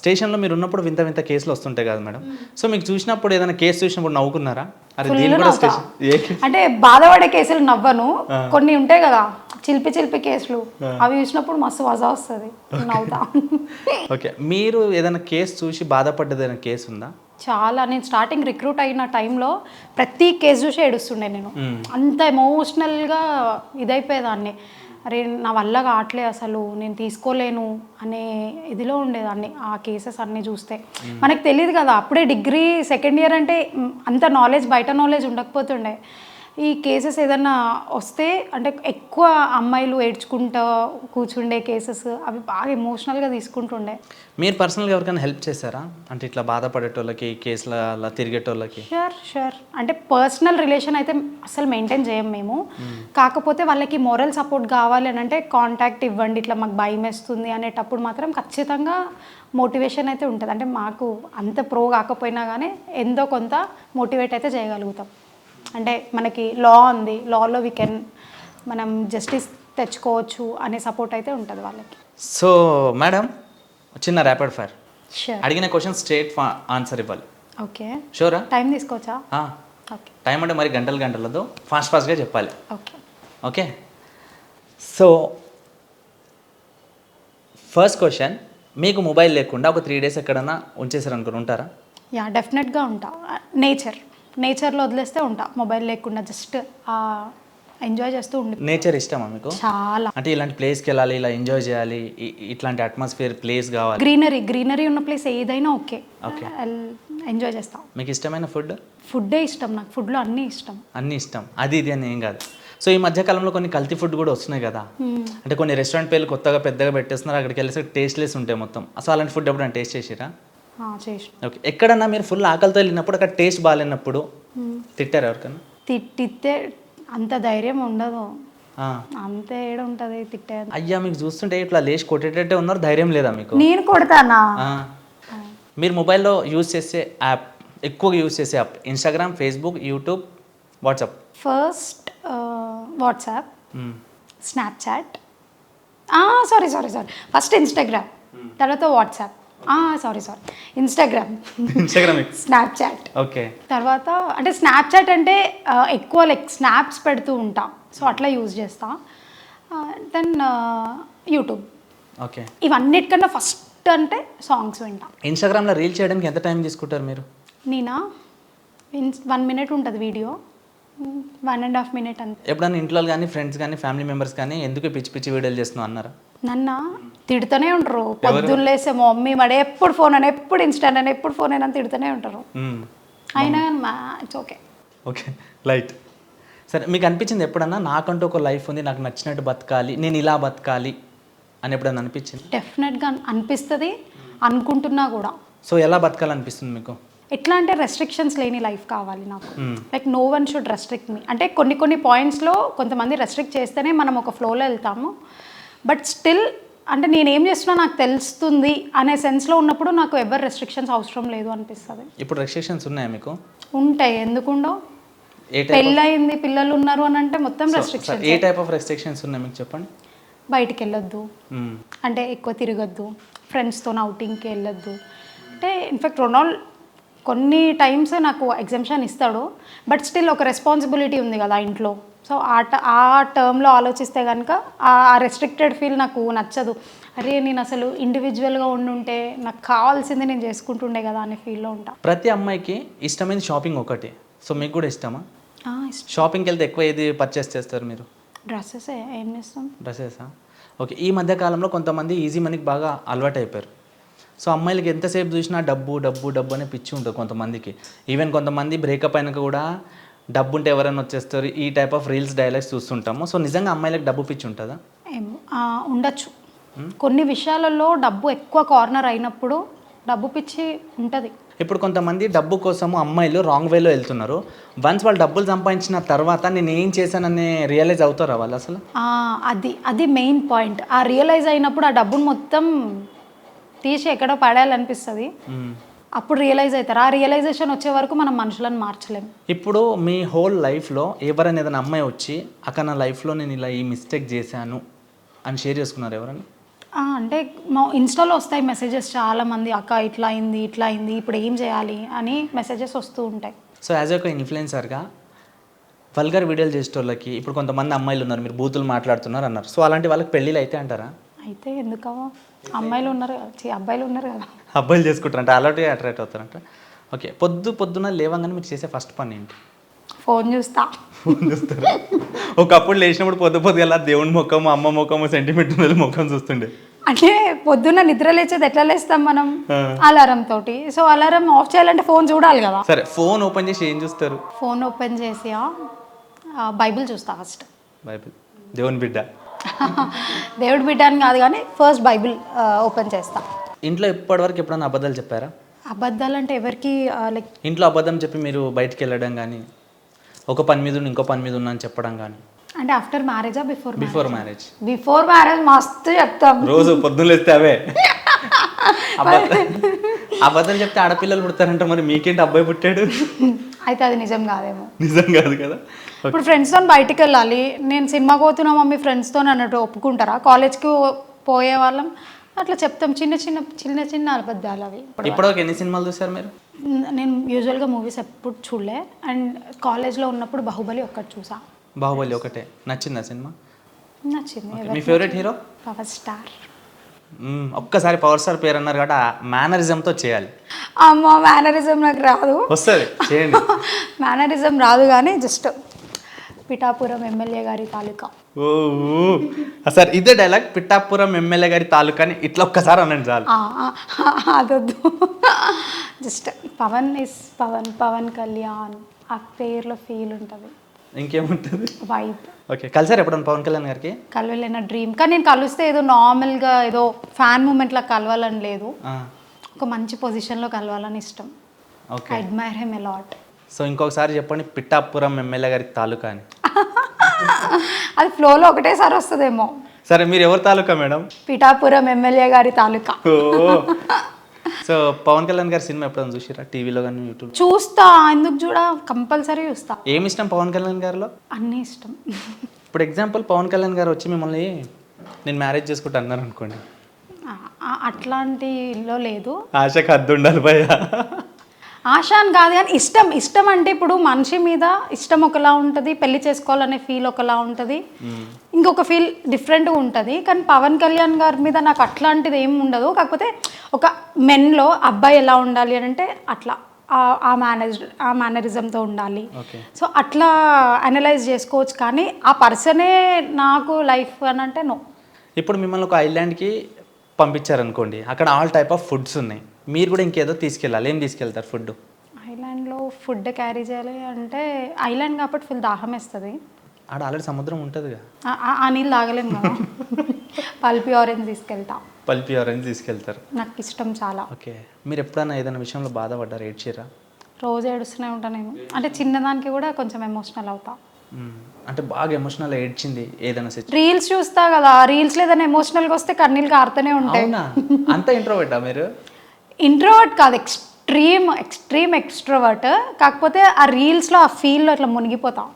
స్టేషన్లో మీరు ఉన్నప్పుడు వింత వింత కేసులు వస్తుంటాయి కదా మేడం. సో మీకు చూసినప్పుడు ఏదైనా కేసు చూసినప్పుడు నవ్వుకున్నారా? అరే Full దీని కూడా నవ్వుతా. స్టేషన్ ఏ కేసు? అంటే బాధపడే కేసులు నవ్వను. కొన్ని ఉంటాయి కదా చిలిపి చిలిపి కేసులు. అవి చూసినప్పుడు మస్తు మజా వస్తుంది. నవ్వుతా. ఓకే. మీరు ఏదైనా కేసు చూసి బాధపడ్డది ఏదైనా కేసు ఉందా? చాలా. నేను స్టార్టింగ్ రిక్రూట్ అయిన టైంలో ప్రతి కేసు చూసి ఏడుస్తుండే నేను. అంత ఎమోషనల్గా ఇదైపోయేదాన్ని. అరే నా వల్ల కావట్లే అసలు నేను తీసుకోలేను అనే ఇదిలో ఉండేదాన్ని ఆ కేసెస్ అన్నీ చూస్తే. మనకు తెలియదు కదా అప్పుడే డిగ్రీ సెకండ్ ఇయర్ అంటే అంత నాలెడ్జ్ బయట నాలెడ్జ్ ఉండకపోతుండే. ఈ కేసెస్ ఏదన్నా వస్తే అంటే ఎక్కువ అమ్మాయిలు ఏడ్చుకుంటా కూర్చుండే కేసెస్ అవి బాగా ఎమోషనల్గా తీసుకుంటుండే. మీరు పర్సనల్గా ఎవరికైనా హెల్ప్ చేశారా? అంటే ఇట్లా బాధపడేటోళ్ళకి కేసుల అలా తిరిగేటోళ్ళకి? షూర్ షూర్ అంటే పర్సనల్ రిలేషన్ అయితే అసలు మెయింటైన్ చేయం మేము. కాకపోతే వాళ్ళకి మోరల్ సపోర్ట్ కావాలి అని అంటే కాంటాక్ట్ ఇవ్వండి ఇట్లా మాకు భయం వేస్తుంది అనేటప్పుడు మాత్రం ఖచ్చితంగా మోటివేషన్ అయితే ఉంటుంది. అంటే మాకు అంత ప్రో కాకపోయినా కానీ ఎంతో కొంత మోటివేట్ అయితే చేయగలుగుతాం. అంటే మనకి లా ఉంది లాలో వీ కెన్ మనం జస్టిస్ తెచ్చుకోవచ్చు అనే సపోర్ట్ అయితే ఉంటుంది వాళ్ళకి. సో మేడం చిన్న ర్యాపిడ్ ఫైర్ అడిగిన క్వశ్చన్ స్ట్రేట్ ఆన్సర్ ఇవ్వాలి. ఓకే షూరా టైం తీసుకోవచ్చా? ఓకే టైం అంటే మరి గంటలు గంటలతో ఫాస్ట్ ఫాస్ట్గా చెప్పాలి. Okay okay so first question మీకు మొబైల్ లేకుండా ఒక త్రీ డేస్ ఎక్కడన్నా ఉంచేసారు అనుకుని ఉంటారా యా డెఫినెట్గా ఉంటా. నేచర్ నేచర్లో వదిలేస్తే ఉంటా. మొబైల్ లేకుండా జస్ట్ ఎంజాయ్ చేస్తూ ఉండి. నేచర్ ఇష్టమా మీకు? చాలా. అంటే ఇలాంటి ప్లేస్కి వెళ్ళాలి ఇలా ఎంజాయ్ చేయాలి ఇట్లాంటి అట్మాస్ఫియర్ ప్లేస్ కావాలి. గ్రీనరీ గ్రీనరీ ఉన్న ప్లేస్ ఏదైనా ఓకే. Okay. ఎంజాయ్ చేస్తాం. మీకు ఇష్టమైన ఫుడ్? ఫుడ్డే ఇష్టం నాకు. ఫుడ్లో అన్నీ ఇష్టం. అన్నీ ఇష్టం. అది ఇది అని ఏం కాదు. సో ఈ మధ్య కాలంలో కొన్ని కల్తీ ఫుడ్ కూడా వస్తున్నాయి కదా. అంటే కొన్ని రెస్టారెంట్ పేర్లు కొత్తగా పెద్దగా పెట్టేస్తున్నారు. అక్కడికి వెళ్ళేసి టేస్ట్లెస్ ఉంటాయి మొత్తం. అసలు అలాంటి ఫుడ్ ఎప్పుడైనా టేస్ట్ చేసిరా ఓకే ఎక్కడన్నా మీరు ఫుల్ ఆకలితో వెళ్ళినప్పుడు అక్కడ టేస్ట్ బాగాలేనప్పుడు తిట్టారు ఎవరికన్నా తిట్టితే అంత ధైర్యం ఉండదు. అంత ఏడ ఉంటుంది తిట్టే అయ్యా మీకు చూస్తుంటే ఇట్లా లేచి కొట్టేటట్టే ఉన్నారు ధైర్యం లేదా మీకు? నేను కొడతానా. మీరు మొబైల్లో యూజ్ చేసే యాప్ ఎక్కువగా యూజ్ చేసే app Instagram Facebook YouTube WhatsApp first WhatsApp Snapchat sorry sorry sorry first Instagram తర్వాత WhatsApp sorry sorry Instagram Instagram Snapchat okay తర్వాత అంటే స్నాప్చాట్ అంటే ఎక్కువ లైక్ స్నాప్స్ పెడుతూ ఉంటాం. సో అట్లా యూజ్ చేస్తా. దెన్ యూట్యూబ్ ఓకే ఇవన్నిటికన్నా ఫస్ట్ అంటే సాంగ్స్ వింటా. ఇన్స్టాగ్రామ్లో రీల్ చేయడానికి ఎంత టైం తీసుకుంటారు మీరు? నేనా? వన్ మినిట్ ఉంటుంది video one and half minute అంతే. ఎప్పుడన్నా ఇంట్లో కానీ ఫ్రెండ్స్ కానీ ఫ్యామిలీ మెంబర్స్ కానీ ఎందుకు పిచ్చి పిచ్చి వీడియోలు చేస్తున్నావు అన్నారా? నన్న తిడుతూనే ఉంటారు పొద్దున్న లేస్తే మా మమ్మీ మడే ఎప్పుడు ఫోన్ అని ఎప్పుడు ఇన్స్టాంట్ అని ఎప్పుడు ఫోన్ అని తిడుతూనే ఉంటారు. అయినా మా ఇట్స్ ఓకే ఓకే. లైట్. సరే మీకు అనిపించింది ఎప్పుడన్నా? నాకంటూ ఒక లైఫ్ ఉంది నాకు నచ్చినట్టు బతకాలి నేను ఇలా బతకాలి అని ఎప్పుడన్నా అనిపించింది? డెఫినెట్గా అనిపిస్తుంది అనుకుంటున్నా కూడా. సో ఎలా బతకాలనిపిస్తుంది మీకు? ఎట్లా అంటే రెస్ట్రిక్షన్స్ లేని లైఫ్ కావాలి నాకు. Like no one should restrict me అంటే కొన్ని కొన్ని పాయింట్స్లో కొంతమంది రెస్ట్రిక్ట్ చేస్తేనే మనం ఒక ఫ్లోలో వెళ్తాము. బట్ స్టిల్ అంటే నేను ఏం చేస్తున్నా నాకు తెలుస్తుంది అనే సెన్స్లో ఉన్నప్పుడు నాకు ఎవరు రెస్ట్రిక్షన్స్ అవసరం లేదు అనిపిస్తుంది. ఇప్పుడు రెస్ట్రిక్షన్స్ ఉన్నాయా మీకు? ఉంటాయి. ఎందుకుండవు టైప్ పెళ్ళయింది పిల్లలు ఉన్నారు అని అంటే మొత్తం రెస్ట్రిక్షన్ ఏ టైప్ ఆఫ్ రెస్ట్రిక్షన్స్ ఉన్నాయి మీకు చెప్పండి? బయటికి వెళ్ళొద్దు మ్మ్. అంటే ఎక్కువ తిరగద్దు. ఫ్రెండ్స్తో అవుటింగ్కి వెళ్ళొద్దు. అంటే ఇన్ఫాక్ట్ రొనాల్డ్ కొన్ని టైమ్స్ నాకు ఎగ్జామ్షన్ ఇస్తాడు బట్ స్టిల్ ఒక రెస్పాన్సిబిలిటీ ఉంది కదా ఇంట్లో. సో ఆ ట ఆ టర్మ్లో ఆలోచిస్తే కనుక ఆ రెస్ట్రిక్టెడ్ ఫీల్ నాకు నచ్చదు. అరే నేను అసలు ఇండివిజువల్గా ఉండుంటే నాకు కావాల్సింది నేను చేసుకుంటుండే కదా అనే ఫీల్లో ఉంటా. ప్రతి అమ్మాయికి ఇష్టమైన షాపింగ్ ఒకటి. సో మీకు కూడా ఇష్టమా? షాపింగ్కి వెళ్తే ఎక్కువ ఏది పర్చేస్ చేస్తారు మీరు? డ్రెస్సెస్ ఏం చేస్తాం? డ్రెస్సెసా ఓకే ఈ మధ్య కాలంలో కొంతమంది ఈజీ మనీకి బాగా అలవాటు అయిపోయారు సో అమ్మాయిలకి ఎంతసేపు చూసినా డబ్బు డబ్బు డబ్బు అనే పిచ్చి ఉంటుంది కొంతమందికి. ఈవెన్ కొంతమంది బ్రేకప్ అయినాక కూడా డబ్బు ఉంటే ఎవరైనా వచ్చేస్తారు. ఈ టైప్ ఆఫ్ రీల్స్ డైలాగ్స్ చూస్తుంటాము. సో నిజంగా అమ్మాయిలకు డబ్బు పిచ్చి ఉంటుందా? ఉండొచ్చు. కొన్ని విషయాలలో డబ్బు ఎక్కువ కార్నర్ అయినప్పుడు డబ్బు పిచ్చి ఉంటుంది. ఇప్పుడు కొంతమంది డబ్బు కోసము అమ్మాయిలు రాంగ్ వేలో వెళ్తున్నారు. వన్స్ వాళ్ళు డబ్బులు సంపాదించిన తర్వాత నేను ఏం చేశానని రియలైజ్ అవుతారా వాళ్ళు అసలు? అది అది మెయిన్ పాయింట్ ఆ రియలైజ్ అయినప్పుడు ఆ డబ్బును మొత్తం తీసి ఎక్కడో పడేయాలనిపిస్తుంది. అప్పుడు రియలైజ్ అవుతారు ఆ రియలైజేషన్ వచ్చే వరకు మనం మనుషులను మార్చలేం. ఇప్పుడు మీ హోల్ లైఫ్లో ఎవరైనా ఏదైనా అమ్మాయి వచ్చి అక్కడ నా లైఫ్లో నేను ఇలా ఈ మిస్టేక్ చేశాను అని షేర్ చేసుకున్నారు ఎవరైనా? అంటే మా ఇన్స్టాలో వస్తాయి మెసేజెస్ చాలా మంది అక్క ఇట్లా అయింది ఇట్లా అయింది ఇప్పుడు ఏం చేయాలి? అని మెసేజెస్ వస్తూ ఉంటాయి. సో యాజ్ ఒక ఇన్ఫ్లుయెన్సర్గా వల్గర్ వీడియోలు చేసేటోళ్ళకి ఇప్పుడు కొంతమంది అమ్మాయిలు ఉన్నారు మీరు బూతులు మాట్లాడుతున్నారు అన్నారు. సో అలాంటి వాళ్ళకి పెళ్ళిళ్ళు అయితే అంటారా? అయితే ఎందుకవా అమ్మాయిలు ఉన్నారు అబ్బాయిలు ఉన్నారు కదా. అబ్బాయిలు చేసుకుంటారంట అలాంటి అట్రాక్ట్ అవుతారంట. ఓకే పొద్దు పొద్దున లేవంగానే మీరు చేసే ఫస్ట్ పని ఏంటి? ఫోన్ చూస్తా. ఫోన్ చూస్తారు? ఒకప్పుడు లేచినప్పుడు పొద్దు పొద్దుగల దేవుని ముఖము అమ్మ ముఖము సెంటిమెంట్ ముఖం చూస్తుండే. అంటే పొద్దున్న నిద్ర లేచేది ఎట్లా లేస్తాం మనం. అలారం తోటి. సో అలారం ఆఫ్ చేయాలంటే ఫోన్ చూడాలి కదా. సరే ఫోన్ ఓపెన్ చేసి ఏం చూస్తారు? ఫోన్ ఓపెన్ చేసి బైబిల్ చూస్తా ఫస్ట్. బైబిల్. దేవుని బిడ్డ. దేవుడి బిడ్డ అని కాదు కానీ ఫస్ట్ బైబిల్ ఓపెన్ చేస్తా. ఇంట్లో ఇప్పటివరకు ఎప్పుడైనా అబద్ధాలు చెప్పారా? అబద్ధాలు అంటే ఎవరికి లైక్ ఇంట్లో అబద్ధం చెప్పి మీరు బయటికి వెళ్ళడం కానీ ఒక పని మీద ఉండి ఇంకో పని మీద ఉన్నా అని చెప్పడం కానీ? అంటే ఆఫ్టర్ మ్యారేజా before before marriage before marriage మస్తు చెప్తాం. రోజు పొద్దున్న లేస్తే అవే. అబద్ధాలు చెప్తే ఆడపిల్లలు పుడతారంట మరి మీకేంటి అబ్బాయి పుట్టాడు? అయితే అది నిజం కాదేమో. నిజం కాదు కదా? ఇప్పుడు ఫ్రెండ్స్తో బయటికి వెళ్ళాలి నేను సినిమాకి పోతున్నా మమ్మీ ఫ్రెండ్స్తో అన్నట్టు ఒప్పుకుంటారా? కాలేజ్కి పోయే వాళ్ళం. అట్లా చెప్తాం. చిన్న చిన్న చిన్న చిన్న అబద్ధాలు అవి. ఇప్పటివరకు ఎన్ని సినిమాలు చూసారు మీరు? నేను యూజువల్గా మూవీస్ ఎప్పుడు చూడలే. అండ్ కాలేజ్లో ఉన్నప్పుడు బాహుబలి ఒక్కటి చూసా. బాహుబలి ఒకటే. నచ్చిందా సినిమా? నచ్చింది. మీ ఫేవరెట్ హీరో? Power star. ఒక్కసారి పవర్ స్టార్ పేరు అన్నారు కాబట్టి ఆ మేనరిజంతో చేయాలి. అమ్మ మేనరిజం నాకు రాదు. వస్తుంది చేయండి. మేనరిజం రాదు కానీ జస్ట్ పిఠాపురం ఎమ్మెల్యే గారి తాలూకా. ఓ. సార్ ఇదే డైలాగ్ పిట్టాపురం ఎమ్మెల్యే గారి తాలూకాని ఇట్లా ఒక్కసారి అనండి చాలు. అదొద్దు. Just Pawan is Pawan Pawan Kalyan. ఆ పేర్లో ఫీల్ ఉంటుంది. ఇంకేముంటుంది? వైబ్ ఓకే కలిసారు ఎప్పుడన్నా పవన్ కళ్యాణ్ గారికి? కలవలేన డ్రీమ్ కానీ నేను కలిస్తే ఏదో నార్మల్గా ఏదో ఫ్యాన్ మూమెంట్లా కలవాలని లేదు. ఒక మంచి పొజిషన్లో కలవాలని ఇష్టం. Okay admire him a lot so ఇంకొకసారి చెప్పండి పిట్టాపురం ఎమ్మెల్యే గారి తాలూకా అని. అది ఫ్లోలో ఒకటేసారి వస్తుందేమో. సరే మీరు ఎవరి తాలూకా మేడం? పిఠాపురం ఎమ్మెల్యే గారి తాలూకా. ఓ. సో పవన్ కళ్యాణ్ గారి సినిమా ఎప్పుడైనా చూసిరా టీవీలో కానీ యూట్యూబ్ చూస్తా ఎందుకు చూడ? కంపల్సరీ చూస్తా. ఏమి ఇష్టం పవన్ కళ్యాణ్ గారిలో? అన్నీ ఇష్టం. ఇప్పుడు ఎగ్జాంపుల్ పవన్ కళ్యాణ్ గారు వచ్చి మిమ్మల్ని నేను మ్యారేజ్ చేసుకుంటా అన్నారు అనుకోండి. ఆ, అట్లాంటిలో లేదు. ఆశకు హద్దు ఉండాలి భయ ఆశ అని కాదు కానీ ఇష్టం ఇష్టం అంటే ఇప్పుడు మనిషి మీద ఇష్టం ఒకలా ఉంటుంది పెళ్ళి చేసుకోవాలనే ఫీల్ ఒకలా ఉంటుంది. ఇంకొక ఫీల్ డిఫరెంట్గా ఉంటుంది. కానీ పవన్ కళ్యాణ్ గారి మీద నాకు అట్లాంటిది ఏం ఉండదు. కాకపోతే ఒక మెన్లో అబ్బాయి ఎలా ఉండాలి అని అంటే అట్లా ఆ- మేనేజ్ ఆ మేనరిజంతో ఉండాలి. సో అట్లా అనలైజ్ చేసుకోవచ్చు. కానీ ఆ పర్సనే నాకు లైఫ్ అని అంటే నో ఇప్పుడు మిమ్మల్ని ఒక ఐలాండ్కి పంపించారనుకోండి అక్కడ ఆల్ టైప్ ఆఫ్ ఫుడ్స్ ఉన్నాయి. మీరు కూడా ఇంకేదో తీసుకెళ్ళాలి. ఏం తీసుకెళ్తారు ఫుడ్ ఐలాండ్లో ఫుడ్ క్యారీ చేయాలి అంటే ఐలాండ్ కాబట్టి ఫుల్ దాహం వేస్తుంది. ఆడ ఆల్రెడీ సముద్రం ఉంటుందిగా. ఆ- నీళ్ళు తాగలేము కదా. పల్పి ఆరెంజ్ తీసుకెళ్తా. పల్పి ఆరెంజ్ తీసుకెళ్తారు. నాకు ఇష్టం చాలా. ఓకే. మీరు ఎప్పుడైనా ఏదైనా విషయంలో బాధపడ్డారు? ఏడ్చిరా రోజు ఏడుస్తూనే ఉంటాను నేను. అంటే చిన్నదానికి కూడా కొంచెం ఎమోషనల్ అవుతా. అంటే బాగా ఎమోషనల్ ఏడ్చింది ఏదైనా రీల్స్ చూస్తా కదా. రీల్స్ ఏదైనా ఎమోషనల్గా వస్తే కన్నీళ్ళు కారుతూనే ఉంటాయి. అంత ఇంట్రోవర్టా మీరు? ఇంట్రోవర్ట్ కాదు ఎక్స్ట్రీమ్ ఎక్స్ట్రీమ్ ఎక్స్ట్రోవర్ట్. కాకపోతే ఆ రీల్స్లో ఆ ఫీల్లో అట్లా మునిగిపోతాం.